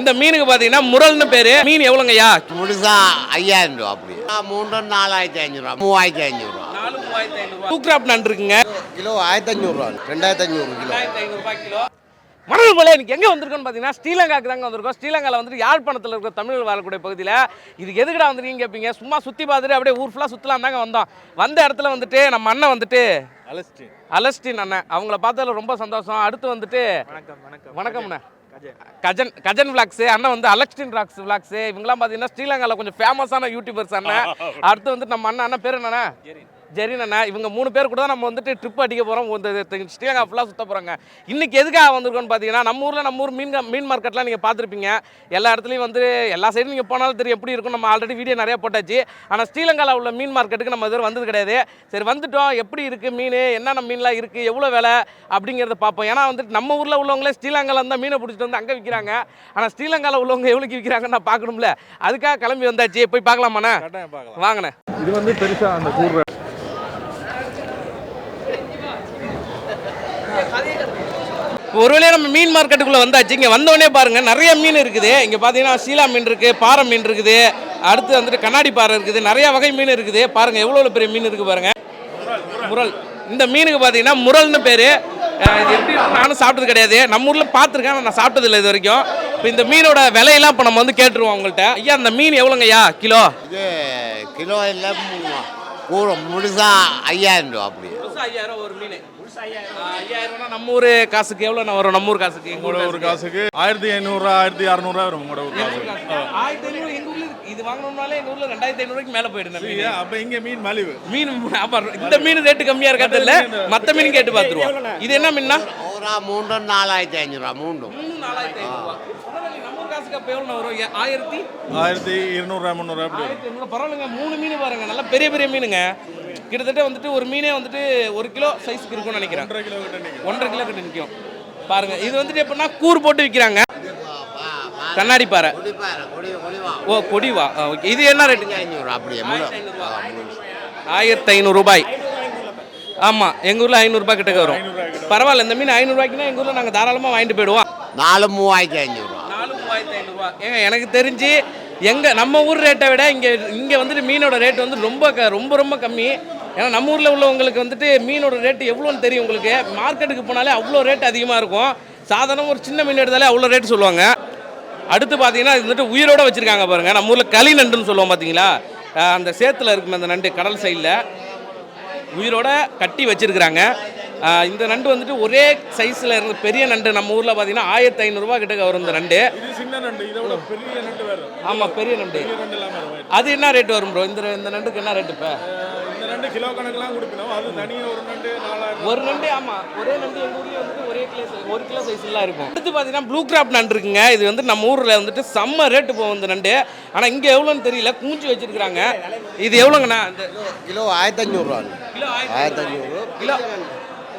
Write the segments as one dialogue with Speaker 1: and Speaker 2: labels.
Speaker 1: இந்த மீனுக்கு பார்த்தீங்கன்னா முரல்னு பேரு. மீன் எவ்வளோங்கய்யா?
Speaker 2: முழுசா ஐயாயிரம் ரூபா அப்படி. மூன்று நாலாயிரத்தி ஐநூறுரூவா மூவாயிரத்தி ஐநூறுரூவா
Speaker 1: நாலு மூவாயிரத்தி ஐநூறுரூவா டூ கிராப் நண்டு இருக்குங்க.
Speaker 2: கிலோ ஆயிரத்தி ஐநூறுரூவா ரெண்டாயிரத்தி ஐநூறு கிலோ.
Speaker 1: கிலோ. மணல் மலை எனக்கு எங்கே வந்திருக்கோன்னு பார்த்தீங்கன்னா ஸ்ரீலங்காக்கு தாங்க வந்திருக்கோம். ஸ்ரீலங்காவில் வந்துட்டு யாழ்ப்பாணத்தில் இருக்கிற தமிழர்கள் வாழக்கூடிய பகுதியில் இது எதுக்குடா வந்திருக்கீங்க கேட்பீங்க சும்மா சுற்றி பார்த்துட்டு அப்படியே ஊர் ஃபுல்லாக சுற்றலாம் தாங்க வந்தோம். வந்த இடத்துல வந்துட்டு நம்ம அண்ணன் வந்துட்டு
Speaker 3: அலஸ்டின்.
Speaker 1: அலஸ்டின் அண்ணன். அவங்கள பார்த்ததுல ரொம்ப சந்தோஷம். அடுத்து வந்துட்டு
Speaker 3: வணக்கம் வணக்கம்.
Speaker 1: வணக்கம்ண்ணே. கஜன். கஜன் விளாக்ஸு அண்ணன் வந்து அலெக்ஸ்டின் ராக்ஸ் விளாக்ஸு இவங்கலாம் பார்த்தீங்கன்னா ஸ்ரீலங்காவில் கொஞ்சம் ஃபேமஸான யூடியூபர்ஸ் அண்ணன். அடுத்து வந்துட்டு நம்ம அண்ணன் அண்ணன் பேர் என்னண்ணா? ஜெரின் இவங்க மூணு பேர் கூட தான் நம்ம வந்துட்டு ட்ரிப் அடிக்க போகிறோம் இந்த ஸ்ரீலங்கா ஃபுல்லாக சுத்த போகிறோங்க இன்னைக்கு எதுக்காக வந்திருக்கோம்னு பார்த்தீங்கன்னா நம்ம ஊரில் நம்ம ஊர் மீன் மீன் மார்க்கெட்லாம் நீங்கள் பார்த்துருப்பீங்க எல்லா இடத்துலையும் வந்து எல்லா சைடும் நீங்கள் போனாலும் தெரியும் எப்படி இருக்கும் நம்ம ஆல்ரெடி வீடியோ நிறைய போட்டாச்சு. ஆனால் ஸ்ரீலங்காவில் உள்ள மீன் மார்க்கெட்டுக்கு நம்ம இதுவரை வந்தது கிடையாது. சரி வந்துட்டோம். எப்படி இருக்குது மீன்? என்னென்ன மீன்லாம் இருக்குது எவ்வளோ விலை? அப்படிங்கிறத பார்ப்போம். ஏன்னா வந்துட்டு நம்ம ஊரில் உள்ளவங்களே ஸ்ரீலங்காவில் இருந்தால் மீனை பிடிச்சிட்டு வந்து அங்கே விற்கிறாங்க ஆனால் ஸ்ரீலங்காவில் உள்ளவங்க எவ்வளோக்கு விற்கிறாங்கன்னு நான் பார்க்கணும்ல. அதுக்காக கிளம்பி வந்தாச்சு. போய் பார்க்கலாமாண்ணே? வாங்கண்ணே.
Speaker 3: இது வந்து பெருசா அந்த கூடுற
Speaker 1: ஒருவேளை நம்ம மீன் மார்க்கெட்டுக்குள்ளே வந்தாச்சு. இங்கே வந்தோடனே பாருங்கள் நிறைய மீன் இருக்குது. இங்கே பார்த்தீங்கன்னா சீலா மீன் இருக்குது பாறை மீன் இருக்குது. அடுத்து வந்துட்டு கண்ணாடி பாறை இருக்குது. நிறைய வகை மீன் இருக்குது. பாருங்கள் எவ்வளோ பெரிய மீன் இருக்குது பாருங்கள் முரல். இந்த மீனுக்கு பார்த்தீங்கன்னா முரல்னு பேர். இது எப்படி நானும் சாப்பிட்டது கிடையாது. நம்ம ஊரில் பார்த்துருக்கேன் ஆனா நான் சாப்பிட்டது இல்லை இது வரைக்கும். இப்போ இந்த மீனோட விலையெல்லாம் இப்போ நம்ம வந்து கேட்டுருவோம் உங்கள்கிட்ட ஐயா இந்த மீன் எவ்வளோங்கய்யா? கிலோ?
Speaker 2: இது கிலோ இல்லை கூட முழுசா ஐயாயிரம் ரூபா அப்படி
Speaker 1: ஐயாயிரம் ஒரு மீன். ஐயாயிரம் நம்ம ஊர் காசுக்கு எவ்வளோ வரும்? நம்ம ஊர் காசுக்கு எங்க
Speaker 3: உங்களோட ஒரு காசுக்கு? ஆயிரத்தி ஐநூறுரூவா ஆயிரத்தி அறநூறுவா வரும் உங்களோட ஒரு காசுக்கு.
Speaker 1: ஆயிரத்தி ஐநூறு ஊர்ல. இது வாங்கணும்னாலே எங்க ஊர்ல ரெண்டாயிரத்தி ஐநூறுக்கு மேல போயிடுது
Speaker 3: அப்ப இங்க மீன் மலிவு.
Speaker 1: மீன் அப்ப இந்த மீன் ரேட்டு கம்மியா இருக்காது இல்ல மத்த மீன் கேட்டு பாத்துருவோம் இது என்ன மீன்னா?
Speaker 2: ஒரு மூன்று நாலாயிரத்தி ஐநூறுரூவா மூன்றும்
Speaker 1: நாலாயிரத்தி ஐநூறுவா நம்ம ஊர் காசுக்கு அப்ப எவ்வளவு வரும்? ஏ- ஆயிரத்தி?
Speaker 3: ஆயிரத்தி இருநூறுவா முந்நூறுவா
Speaker 1: பரவாயில்லைங்க மூணு மீன் பாருங்க நல்லா பெரிய பெரிய மீனுங்க. கிட்டத்தட்ட வந்துட்டு ஒரு மீனே வந்துட்டு ஒரு கிலோ சைஸ்க்கு இருக்கும்னு நினைக்கிறேன்.
Speaker 3: ஒன்றரை கிலோ கிட்ட நிற்கும்
Speaker 1: கிட்ட பாருங்க இது வந்துட்டு எப்படின்னா கூர் போட்டு விற்கிறாங்க கண்ணாடி பாறை.
Speaker 2: குடிப்பாரு குடி குடிவா?
Speaker 1: ஓ கொடிவா ஓகே. இது என்ன ரேட்டுங்க
Speaker 2: ஐநூறுரூவா அப்படியே
Speaker 1: ஆயிரத்தி ஐநூறு ரூபாய் ஆமாம் எங்கள் ஊரில் ஐநூறுரூபா கிட்டக்க வரும். பரவாயில்ல இந்த மீன் ஐநூறுரூவாய்க்குனா எங்கள் ஊரில் நாங்கள் தாராளமாக வாங்கிட்டு போயிடுவோம்.
Speaker 2: நாலு மூவாயிரத்தி ஐநூறுரூவா
Speaker 1: நாலு மூவாயிரத்தி ஐநூறுரூவா ஏங்க எனக்கு தெரிஞ்சு எங்கள் நம்ம ஊர் ரேட்டை விட இங்கே இங்கே வந்துட்டு மீனோட ரேட் வந்து ரொம்ப க ரொம்ப ரொம்ப கம்மி. ஏன்னா நம்ம ஊரில் உள்ளவங்களுக்கு வந்துட்டு மீனோட ரேட்டு எவ்வளோன்னு தெரியும் உங்களுக்கு. மார்க்கெட்டுக்கு போனாலே அவ்வளோ ரேட் அதிகமாக இருக்கும். சாதாரண ஒரு சின்ன மீன் எடுத்தாலே அவ்வளோ ரேட் சொல்லுவாங்க. அடுத்து பார்த்தீங்கன்னா இது வந்துட்டு உயிரோட வச்சுருக்காங்க பாருங்கள் நம்ம ஊரில் களி நண்டுன்னு சொல்லுவோம் பார்த்தீங்களா அந்த சேத்துல இருக்குமே அந்த நண்டு கடல் சைடில் உயிரோட கட்டி வச்சிருக்கிறாங்க. இந்த நண்டு வந்துட்டு ஒரே சைஸில் இருந்த பெரிய நண்டு. நம்ம ஊரில் பார்த்தீங்கன்னா ஆயிரத்தி ஐநூறுரூவா கிட்ட வரும் இந்த நண்டு.
Speaker 3: சின்ன நண்டு. இதை விட பெரிய நண்டு
Speaker 1: ஆமாம் பெரிய நண்டு. அது என்ன ரேட் வரும் ப்ரோ இந்த இந்த நண்டுக்கு என்ன ரேட் இப்போ?
Speaker 3: நண்டு கிலோ கணக்கெல்லாம் கொடுக்கணும். அது தனியாக ஒரு நண்டு நாலாயிரம்
Speaker 1: ஒரு நண்டு ஆமாம் ஒரே நண்டு எங்கள் ஊர்லேயே வந்துட்டு ஒரே கிலோ ஒரு கிலோ சைஸ்லாம் இருக்கும். அடுத்து பார்த்தீங்கன்னா ப்ளூ கிராப் நண்டு இருக்குங்க. இது வந்து நம்ம ஊரில் வந்துட்டு செம்ம ரேட்டு போகும் இந்த நண்டு. ஆனால் இங்கே எவ்வளோன்னு தெரியல. கூஞ்சி வச்சிருக்கிறாங்க. இது எவ்வளோங்கண்ணா இந்த
Speaker 2: கிலோ ஆயிரத்தி ஐநூறுரூவா
Speaker 1: கிலோ
Speaker 2: ஆயிரத்தி ஐநூறு
Speaker 1: கிலோ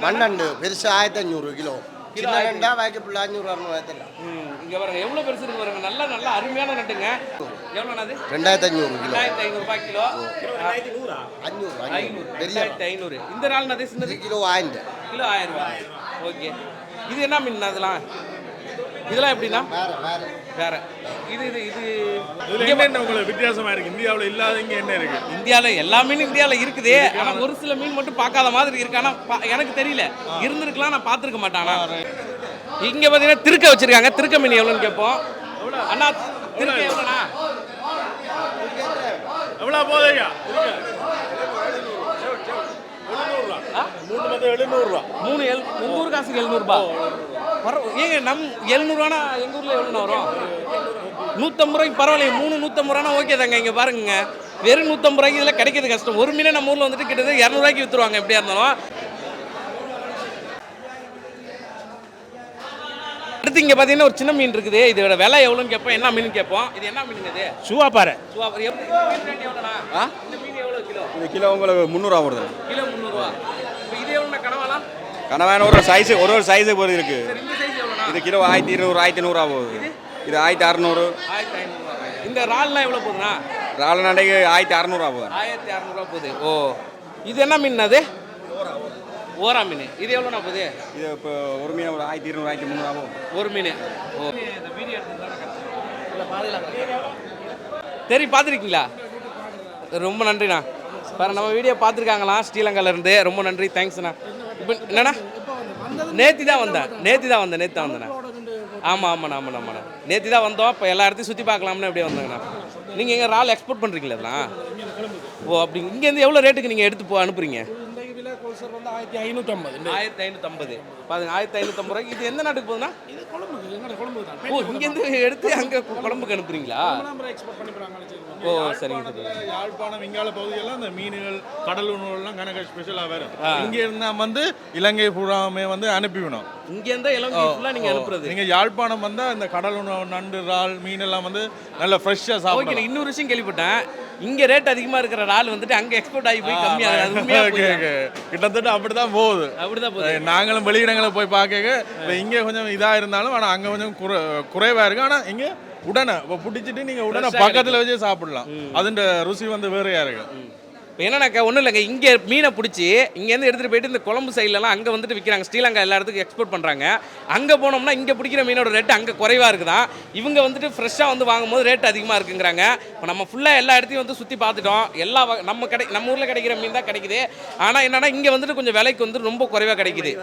Speaker 2: மண்ணண்டு பெருசு ஆயிரத்தி ஐநூறு கிலோ சின்ன நண்டா வாய்க்கு பிள்ளை அஞ்சூறு அறுநூறு ஆயிரத்தி
Speaker 1: இங்க பாருங்க எவ்வளவு பெருசு இருக்கு பாருங்க. நல்ல நல்ல அருமையான நட்டுங்க எவ்வளவு அது
Speaker 2: ரெண்டாயிரத்தி ஐநூறு கிலோ.
Speaker 1: ரெண்டாயிரத்தி ஐநூறு ரூபாய் கிலோ.
Speaker 2: அஞ்சூறு
Speaker 1: ஐநூறு.
Speaker 2: ஐநூறு. பெரிய
Speaker 1: ரெண்டாயிரத்தி ஐநூறு. இந்த நாள் நது சின்னது
Speaker 2: கிலோ ஆயிரம்.
Speaker 1: கிலோ ஆயிரம் ரூபாய் ஓகே. இது என்ன மீன் அதெல்லாம் இதெல்லாம் எப்படின்னா
Speaker 2: வேற
Speaker 1: இது இது இது.
Speaker 3: என்னென்ன உங்களுக்கு வித்தியாசமா இருக்கு? இந்தியாவில் இல்லாத இங்க என்ன இருக்கு?
Speaker 1: இந்தியாவில் எல்லா மீனும் இந்தியாவில் இருக்குது. ஆனால் ஒரு சில மீன் மட்டும் பார்க்காத மாதிரி இருக்கு. ஆனால் பா- எனக்கு தெரியல. இருந்திருக்கலாம் நான் பார்த்துருக்க மாட்டேன். இங்கே பார்த்தீங்கன்னா திருக்க வச்சிருக்காங்க. திருக்க மீன் எவ்வளோன்னு கேட்போம். அண்ணா திருக்க எவ்வளோண்ணா?
Speaker 3: எவ்வளோ போதையா மூணு பத்து எழுநூறுவா
Speaker 1: மூணு எல் உங்கள் ஊர் காசுக்கு எழுநூறுபா? பரவ ஏங்க நம் எழுநூறுவானா எங்கள் ஊரில் எவ்வளோ வரும்? நூற்றம்பது ரூபாய்க்கு பரவாயில்லையே மூணு நூற்றம்பது ரூபானா ஓகே தாங்க. இங்கே பாருங்க வெறும் நூற்றம்பது ரூபாய்க்கு இதில் கிடைக்கிறது கஷ்டம். ஒரு மீனை நம்ம ஊரில் வந்துட்டு கிட்டத்தட்ட இரநூறுவாய்க்கு விற்றுருவாங்க எப்படியா இருந்தாலும். அடுத்து இங்கே பார்த்தீங்கன்னா ஒரு சின்ன மீன் இருக்குது. இதோட விலை எவ்வளோன்னு கேட்போம். என்ன மீன் கேட்போம். இது என்ன மீனுங்க இது?
Speaker 4: சுவாப்பாறை
Speaker 1: சுவா, எப்படி இந்த மீன் மீன் எவ்வளோ கிலோ?
Speaker 4: இது கிலோ உங்களுக்கு முந்நூறுவா வருது
Speaker 1: கிலோ முந்நூறுரூவா இப்போ இது எவ்வளோண்ணா கனவாலாம்?
Speaker 4: கனவான ஒரு சைஸ் ஒரு ஒரு சைஸு போது இருக்கு. இது கிலோ ஆயிரத்தி இருநூறு ஆயிரத்தி நூறுரூவா போகுது. இது? ஆயிரத்தி அறநூறு.
Speaker 1: ஆயிரத்தி ஐநூறுரூவா இந்த இறால்லாம் எவ்வளோ போகுதுண்ணா?
Speaker 4: ரால நண்டைக்கு ஆயிரத்தி அறநூறுவா போகுது.
Speaker 1: ஆயிரத்தி அறநூறுவா போகுது. ஓ. இது என்ன மீன் அது? ஓரா மீன் இது எவ்வளோண்ணா போகுது?
Speaker 4: இது இப்போ ஒரு மீன் ஒரு ஆயிரத்தி இருநூறு ஆயிரத்தி முந்நூறுவா போகும்
Speaker 1: ஒரு மீன். ஓ. இந்த வீடியோ எடுத்து தெரியும் பார்த்துருக்கீங்களா? ரொம்ப நன்றிண்ணா. பாரு நம்ம வீடியோ பார்த்துருக்காங்களாம் ஸ்ரீலங்கால இருந்து ரொம்ப நன்றி. தேங்க்ஸ்ண்ணா. இப்போ என்னண்ணா? நேத்தி தான் வந்தேன். நேத்தி தான் வந்தேன். நேத்தி தான் வந்தேண்ணா ஆமாம் ஆமாண்ணா ஆமாண்ணா ஆமாண்ணா. நேத்தி தான் வந்தோம். இப்போ எல்லா இடத்தையும் சுற்றி பார்க்கலாம்னு அப்படியே வந்தாங்கண்ணா. நீங்கள் எங்கள் ரால் எக்ஸ்போர்ட் பண்ணுறீங்களா ஓ அப்படி. இங்கேருந்து எவ்வளோ ரேட்டுக்கு நீங்கள் எடுத்து போ அனுப்புறீங்க?
Speaker 3: கோல்சர் வந்து ஆயிரத்தி ஐநூற்றம்பது
Speaker 1: ஆயிரத்தி ஐநூற்றம்பது பாருங்க ஆயிரத்தி ஐநூற்றம்பது ரூபாய்க்கு இது எந்த நாட்டுக்கு போகுதுண்ணா
Speaker 3: இது கொழம்புக்கு எங்கட கொழம்பு தான்.
Speaker 1: ஓ இங்கேருந்து எடுத்து அங்கே குழம்புக்கு அனுப்புறீங்களா?
Speaker 3: எக்ஸ்போர்ட்
Speaker 1: ஓ சரிங்க சரிங்க.
Speaker 3: யாழ்ப்பாணம் விங்கால பகுதியெல்லாம் இந்த மீன்கள் கடல் உணவுகள்லாம் கணக்கு ஸ்பெஷலாக வரும். இங்க இருந்தா வந்து இலங்கை பூராமே வந்து அனுப்பிவிடும்
Speaker 1: இங்கேருந்து இலங்கை ஃபுல்லாக நீங்கள் அனுப்புறது.
Speaker 3: நீங்க யாழ்ப்பாணம் வந்தா இந்த கடல் உணவு நண்டு இறால் மீன் எல்லாம் வந்து நல்ல ஃப்ரெஷ்ஷாக
Speaker 1: நான் இன்னொரு விஷயம் கேள்விப்பட்டேன். இங்க ரேட் அதிகமா இருக்கிற இறால் வந்துட்டு அங்க எக்ஸ்போர்ட் ஆகி போய் கம்மியாக
Speaker 3: கிட்டத்தட்ட அப்படிதான் போகுது.
Speaker 1: அப்படிதான் போகுது.
Speaker 3: நாங்களும் வெளியிடங்களை போய் பார்க்க இங்கே கொஞ்சம் இதாக இருந்தாலும் ஆனால் அங்கே கொஞ்சம் குறை குறைவாக இருக்கு. ஆனால் இங்கே உடனே இப்போ பிடிச்சிட்டு நீங்கள் உடனே பக்கத்தில் வச்சே சாப்பிடலாம். அதுன்ற ருசி வந்து வேறையாக இருக்கு.
Speaker 1: இப்போ என்னன்னாக்கா ஒன்றும் இல்லைங்க. இங்கே மீனை பிடிச்சி இங்கேருந்து எடுத்துகிட்டு போயிட்டு இந்த குழம்பு சைட்லலாம் அங்கே வந்துட்டு விற்கிறாங்க ஸ்ரீலங்கா எல்லா இடத்துக்கும் எக்ஸ்போர்ட் பண்ணுறாங்க அங்கே போனோம்னா இங்கே பிடிக்கிற மீனோட ரேட்டு அங்கே குறைவாக இருக்குதான் இவங்க வந்துட்டு ஃப்ரெஷ்ஷாக வந்து வாங்கும்போது ரேட் அதிகமாக இருக்குங்கிறாங்க. இப்போ நம்ம ஃபுல்லாக எல்லா இடத்தையும் வந்து சுற்றி பார்த்துட்டோம். எல்லா வகை நம்ம கடை நம்ம ஊரில் கிடைக்கிற மீன் தான் கிடைக்குது. ஆனால் என்னென்னா இங்கே வந்துட்டு கொஞ்சம் விலைக்கு வந்து ரொம்ப குறைவாக கிடைக்குது.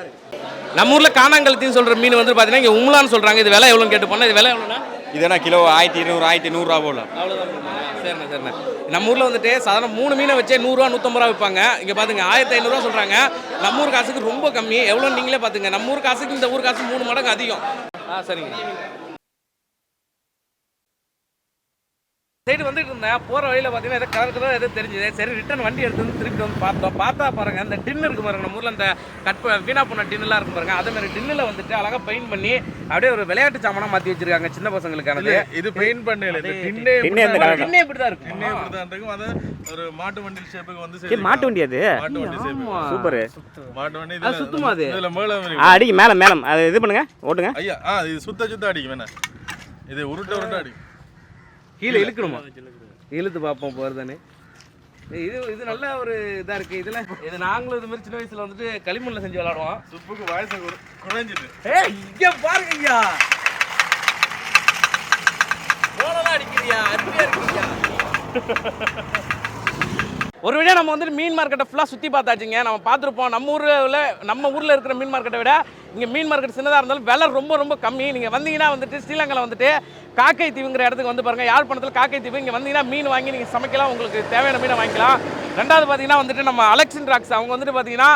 Speaker 1: நம்ம ஊரில் காணாங்கழுத்தின்னு சொல்கிற மீன் வந்து பார்த்தீங்கன்னா இங்கே உம்லான்னு சொல்கிறாங்க இது விலை எவ்வளோன்னு கேட்டு போனால் இது விலை எவ்வளோன்னா
Speaker 4: இதுனா கிலோ? ஆயிரத்தி இருநூறு ஆயிரத்தி நூறுரூவா போல.
Speaker 1: அவ்வளோதான் சரிண்ணா சரிண்ணா. நம்ம ஊரில் வந்துட்டு சாதாரண மூணு மீனை வச்சே நூறுரூவா நூற்றம்பது ரூபா விற்பாங்க. இங்கே பார்த்துங்க ஆயிரத்தி ஐநூறுரூவா சொல்கிறாங்க நம்ம ஊர் காசுக்கு ரொம்ப கம்மி. எவ்வளோ நீங்களே பார்த்துங்க. நம்ம ஊர் காசுக்கு இந்த ஊர் காசு மூணு மடங்கு அதிகம். ஆ சரிங்க. சைடு வந்துட்டு இருந்தேன். போகிற வழியில் பார்த்தீங்கன்னா எதோ கலர் கலர் எதோ தெரிஞ்சுது. சரி ரிட்டர்ன் வண்டி எடுத்து வந்து திருப்பி வந்து பார்த்தோம். பார்த்தா பாருங்க அந்த டின்னு இருக்கு பாருங்க. நம்ம ஊரில் அந்த கட் வீணா போன டின்னுலாம் இருக்கும் பாருங்க. அதே மாதிரி டின்னில் வந்துட்டு அழகாக பெயிண்ட் பண்ணி அப்படியே ஒரு விளையாட்டு சாமானாக மாற்றி வச்சிருக்காங்க சின்ன பசங்களுக்கானது.
Speaker 3: இது பெயிண்ட் பண்ணல இது டின்னே
Speaker 4: டின்னே
Speaker 1: இப்படி தான் இருக்கும்.
Speaker 3: டின்னே இப்படிதான் இருக்கும். அது ஒரு மாட்டு வண்டி ஷேப்புக்கு வந்து
Speaker 4: சரி மாட்டு வண்டி அது?
Speaker 3: மாட்டு வண்டி
Speaker 1: ஆமா.
Speaker 4: சூப்பர்.
Speaker 3: மாட்டு வண்டி
Speaker 1: அது
Speaker 3: இதுல-
Speaker 1: சுத்துமா அது?
Speaker 3: இதுல மேல
Speaker 4: அடிக்கு மேலே மேலே. அது இது பண்ணுங்க. ஓட்டுங்க.
Speaker 3: ஐயா இது சுத்த சுத்த அடிக்கும். வேணா இது உருட்ட உருட்ட அடிக்கும்.
Speaker 1: கீழே இழுக்கணுமா? இழுத்து பார்ப்போம் போகிறதானே இது இது நல்ல ஒரு இதாக இருக்குது இதில் இது நாங்களும் இது மாதிரி சின்ன வயசில் வந்துட்டு களிமண்ணில் செஞ்சு விளாடுவோம்.
Speaker 3: சுப்புக்கு வயசு குறை- குறைஞ்சிட்டு.
Speaker 1: ஏ இங்கே பாருங்க ஐயா. போனலாம் அடிக்கிறியா? அருமையாக இருக்கீங்க ஒரு வழியாக நம்ம வந்துட்டு மீன் மார்க்கெட்டை ஃபுல்லாக சுற்றி பார்த்தாச்சுங்க. நம்ம பார்த்துருப்போம் நம்ம ஊரில் நம்ம ஊரில் இருக்கிற மீன் மார்க்கெட்டை விட இங்கே மீன் மார்க்கெட் சின்னதாக இருந்தாலும் விலை ரொம்ப ரொம்ப கம்மி. நீங்கள் வந்தீங்கன்னா வந்துட்டு ஸ்ரீலங்காவில் வந்துட்டு காக்கை தீவுங்கிற இடத்துக்கு வந்து பாருங்கள் யாழ்ப்பாணத்தில் காக்கை தீவு இங்கே வந்தீங்கன்னா மீன் வாங்கி நீங்கள் சமைக்கலாம். உங்களுக்கு தேவையான மீனை வாங்கிக்கலாம். ரெண்டாவது பார்த்தீங்கன்னா வந்துட்டு நம்ம அலெக்சின் ராக்ஸ். அவங்க வந்துட்டு பார்த்தீங்கன்னா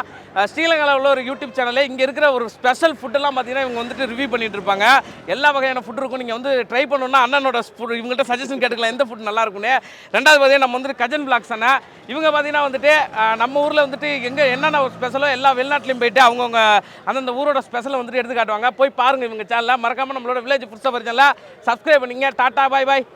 Speaker 1: ஸ்ரீலங்காவில் உள்ள ஒரு யூடியூப் சேனலே இங்கே இருக்கிற ஒரு ஸ்பெஷல் ஃபுட்டெல்லாம் பார்த்தீங்கன்னா இவங்க வந்துட்டு ரிவ்யூ பண்ணிட்டு இருப்பாங்க. எல்லா வகையான ஃபுட் இருக்கும். நீங்கள் வந்து ட்ரை பண்ணணும்னா அண்ணனோட ஃபுட் இவங்கள்ட்ட சஜஷன் கேட்டுக்கலாம். எந்த ஃபுட் நல்லா இருக்கும்னு. ரெண்டாவது பார்த்தீங்கன்னா நம்ம வந்துட்டு கஜன் பிளாக்ஸ் அண்ணன் இவங்க பார்த்தீங்கன்னா வந்துட்டு நம்ம ஊரில் வந்துட்டு எங்கே என்னென்ன ஸ்பெஷலோ எல்லா வெளிநாட்டிலையும் போயிட்டு அவங்கவுங்க அந்தந்த ஊரோட ஸ்பெஷலை வந்துட்டு எடுத்து காட்டுவாங்க போய் பாருங்க இவங்க சேனலில் மறக்காமல் நம்மளோட வில்லேஜ் புதுசாக பிரச்சனை சப்ஸ்கிரைப் பண்ணிங்க டாட்டா பாய் பாய்